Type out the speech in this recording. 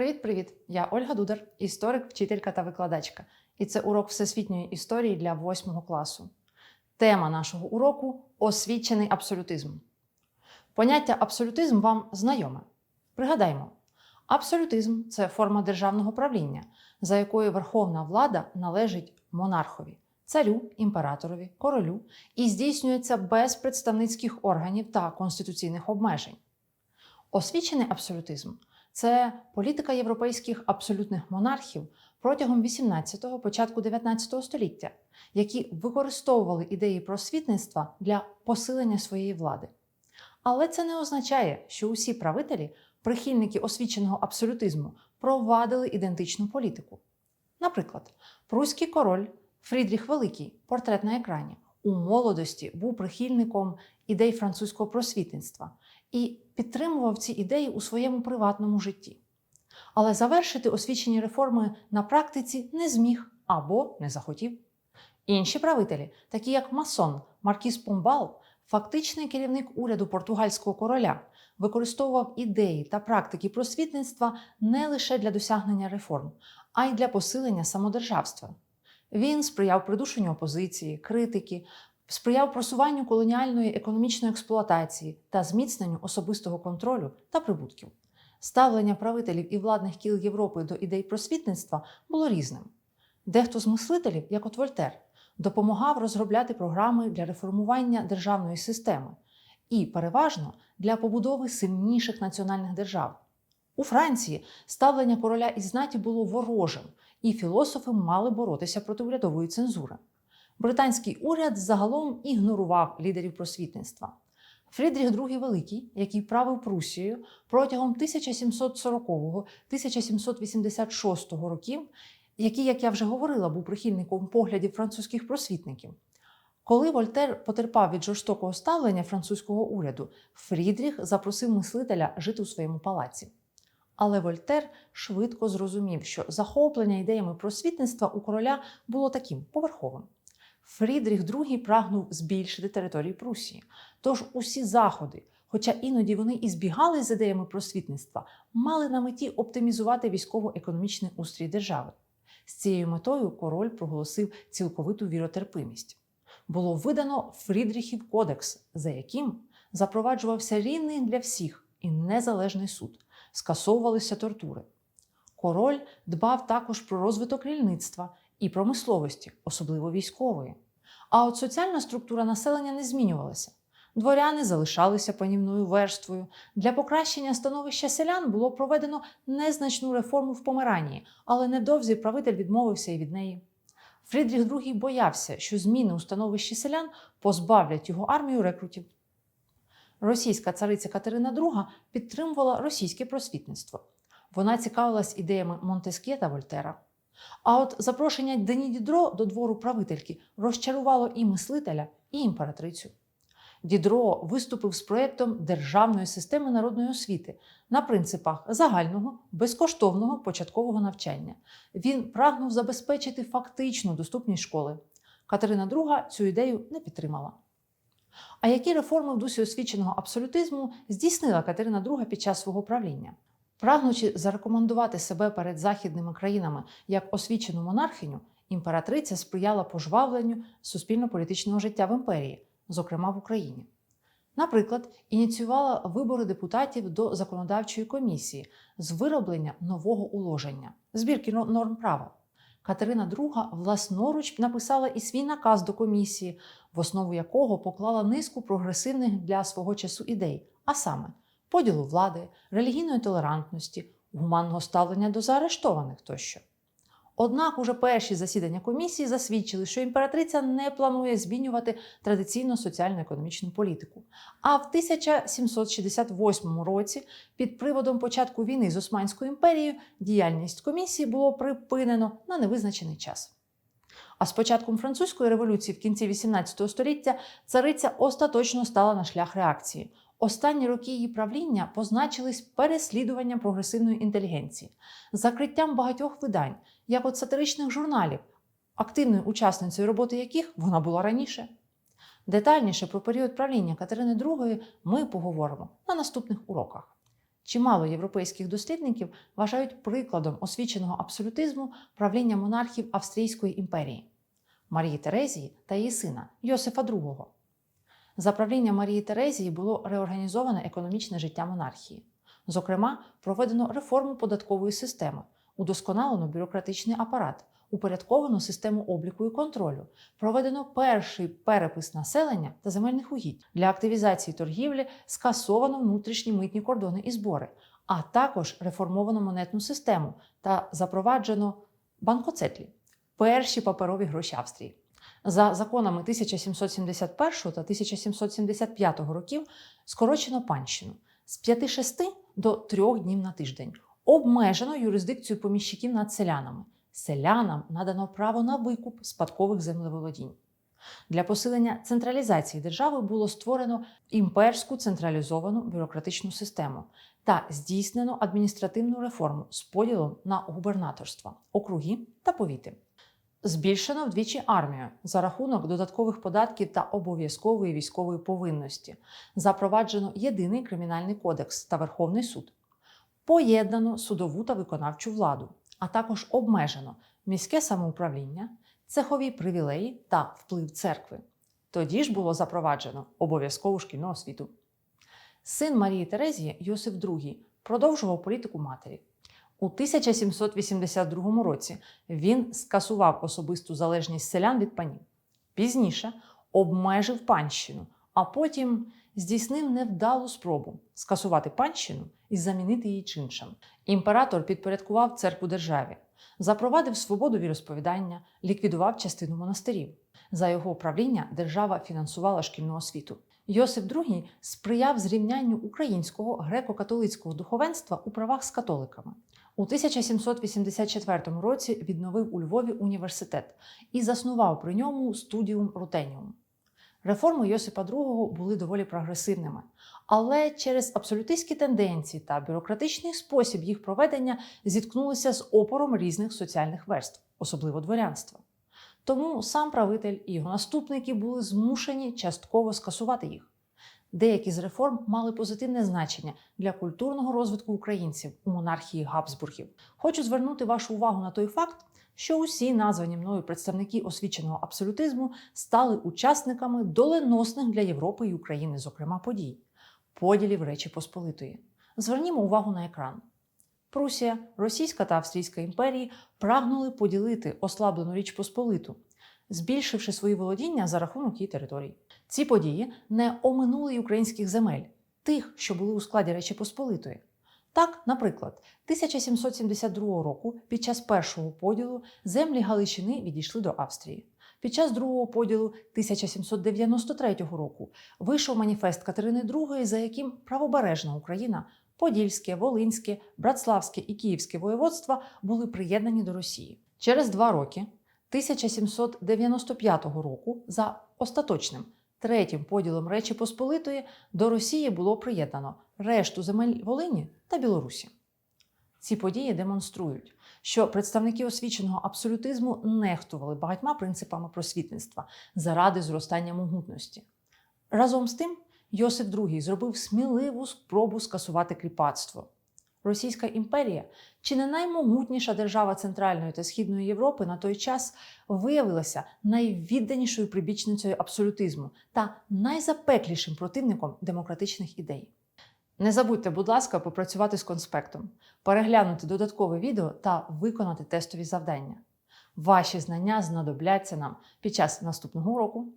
Привіт-привіт! Я Ольга Дудар, історик, вчителька та викладачка. І це урок всесвітньої історії для 8 класу. Тема нашого уроку освічений абсолютизм. Поняття абсолютизм вам знайоме. Пригадаймо, абсолютизм це форма державного правління, за якою верховна влада належить монархові, царю, імператорові, королю і здійснюється без представницьких органів та конституційних обмежень. Освічений абсолютизм це політика європейських абсолютних монархів протягом 18-го, початку 19 століття, які використовували ідеї просвітництва для посилення своєї влади. Але це не означає, що усі правителі, прихильники освіченого абсолютизму, провадили ідентичну політику. Наприклад, пруський король Фрідріх Великий, портрет на екрані, у молодості був прихильником ідей французького просвітництва і підтримував ці ідеї у своєму приватному житті. Але завершити освічені реформи на практиці не зміг або не захотів. Інші правителі, такі як Масон Маркіс Помбал, фактичний керівник уряду португальського короля, використовував ідеї та практики просвітництва не лише для досягнення реформ, а й для посилення самодержавства. Він сприяв придушенню опозиції, критики, сприяв просуванню колоніальної економічної експлуатації та зміцненню особистого контролю та прибутків. Ставлення правителів і владних кіл Європи до ідей просвітництва було різним. Дехто з мислителів, як от Вольтер, допомагав розробляти програми для реформування державної системи і, переважно, для побудови сильніших національних держав. У Франції ставлення короля і знаті було ворожим, і філософи мали боротися проти урядової цензури. Британський уряд загалом ігнорував лідерів просвітництва. Фрідріх II Великий, який правив Прусією протягом 1740-1786 років, який, як я вже говорила, був прихильником поглядів французьких просвітників. Коли Вольтер потерпав від жорстокого ставлення французького уряду, Фрідріх запросив мислителя жити у своєму палаці. Але Вольтер швидко зрозумів, що захоплення ідеями просвітництва у короля було таким поверховим. Фрідріх II прагнув збільшити території Прусії. Тож усі заходи, хоча іноді вони і збігали з ідеями просвітництва, мали на меті оптимізувати військово-економічний устрій держави. З цією метою король проголосив цілковиту віротерпимість. Було видано Фрідріхів кодекс, за яким запроваджувався рівний для всіх і незалежний суд, скасовувалися тортури. Король дбав також про розвиток рільництва і промисловості, особливо військової. А от соціальна структура населення не змінювалася. Дворяни залишалися панівною верствою. Для покращення становища селян було проведено незначну реформу в Померанії, але невдовзі правитель відмовився і від неї. Фрідріх II боявся, що зміни у становищі селян позбавлять його армію рекрутів. Російська цариця Катерина II підтримувала російське просвітництво. Вона цікавилась ідеями Монтескє та Вольтера. А от запрошення Дені Дідро до двору правительки розчарувало і мислителя, і імператрицю. Дідро виступив з проєктом державної системи народної освіти на принципах загального, безкоштовного початкового навчання. Він прагнув забезпечити фактичну доступність школи. Катерина II цю ідею не підтримала. А які реформи в дусі освіченого абсолютизму здійснила Катерина II під час свого правління? Прагнучи зарекомендувати себе перед західними країнами як освічену монархиню, імператриця сприяла пожвавленню суспільно-політичного життя в імперії, зокрема в Україні. Наприклад, ініціювала вибори депутатів до законодавчої комісії з вироблення нового уложення, збірки норм права. Катерина II власноруч написала і свій наказ до комісії, в основу якого поклала низку прогресивних для свого часу ідей, а саме поділу влади, релігійної толерантності, гуманного ставлення до заарештованих тощо. Однак уже перші засідання комісії засвідчили, що імператриця не планує змінювати традиційну соціально-економічну політику. А в 1768 році, під приводом початку війни з Османською імперією, діяльність комісії було припинено на невизначений час. А з початком французької революції в кінці XVIII століття цариця остаточно стала на шлях реакції. Останні роки її правління позначились переслідуванням прогресивної інтелігенції, закриттям багатьох видань, як от сатиричних журналів, активною учасницею роботи яких вона була раніше. Детальніше про період правління Катерини II ми поговоримо на наступних уроках. Чимало європейських дослідників вважають прикладом освіченого абсолютизму правління монархів Австрійської імперії Марії Терезії та її сина Йосифа II. За правління Марії Терезії було реорганізоване економічне життя монархії. Зокрема, проведено реформу податкової системи, удосконалено бюрократичний апарат, упорядковано систему обліку і контролю, проведено перший перепис населення та земельних угідь. Для активізації торгівлі скасовано внутрішні митні кордони і збори, а також реформовано монетну систему та запроваджено банкоцетлі перші паперові гроші Австрії. За законами 1771 та 1775 років скорочено панщину з 5-6 до 3 днів на тиждень. Обмежено юрисдикцію поміщиків над селянами. Селянам надано право на викуп спадкових землеволодінь. Для посилення централізації держави було створено імперську централізовану бюрократичну систему та здійснено адміністративну реформу з поділом на губернаторства, округи та повіти. Збільшено вдвічі армію за рахунок додаткових податків та обов'язкової військової повинності. Запроваджено єдиний кримінальний кодекс та Верховний суд. Поєднано судову та виконавчу владу, а також обмежено міське самоуправління, цехові привілеї та вплив церкви. Тоді ж було запроваджено обов'язкову шкільну освіту. Син Марії Терезії Йосиф II продовжував політику матері. У 1782 році він скасував особисту залежність селян від панів. Пізніше обмежив панщину, а потім здійснив невдалу спробу скасувати панщину і замінити її чиншем. Імператор підпорядкував церкву державі, запровадив свободу віросповідання, ліквідував частину монастирів. За його правління держава фінансувала шкільну освіту. Йосип II сприяв зрівнянню українського греко-католицького духовенства у правах з католиками. У 1784 році відновив у Львові університет і заснував при ньому студіум Рутеніум. Реформи Йосипа II були доволі прогресивними, але через абсолютистські тенденції та бюрократичний спосіб їх проведення зіткнулися з опором різних соціальних верств, особливо дворянства. Тому сам правитель і його наступники були змушені частково скасувати їх. Деякі з реформ мали позитивне значення для культурного розвитку українців у монархії Габсбургів. Хочу звернути вашу увагу на той факт, що усі названі мною представники освіченого абсолютизму стали учасниками доленосних для Європи і України, зокрема подій, поділів Речі Посполитої. Звернімо увагу на екран. Прусія, Російська та Австрійська імперії прагнули поділити ослаблену Річ Посполиту, збільшивши свої володіння за рахунок її територій. Ці події не оминули й українських земель, тих, що були у складі Речі Посполитої. Так, наприклад, 1772 року під час першого поділу землі Галичини відійшли до Австрії. Під час другого поділу 1793 року вийшов маніфест Катерини II, за яким правобережна Україна, Подільське, Волинське, Братславське і Київське воєводства були приєднані до Росії. Через два роки, 1795 року, за остаточним третім поділом Речі Посполитої до Росії було приєднано решту земель Волині та Білорусі. Ці події демонструють, що представники освіченого абсолютизму нехтували багатьма принципами просвітництва заради зростання могутності. Разом з тим, Йосип II зробив сміливу спробу скасувати кріпацтво. Російська імперія, чи не наймогутніша держава Центральної та Східної Європи на той час виявилася найвідданішою прибічницею абсолютизму та найзапеклішим противником демократичних ідей. Не забудьте, будь ласка, попрацювати з конспектом, переглянути додаткове відео та виконати тестові завдання. Ваші знання знадобляться нам під час наступного уроку.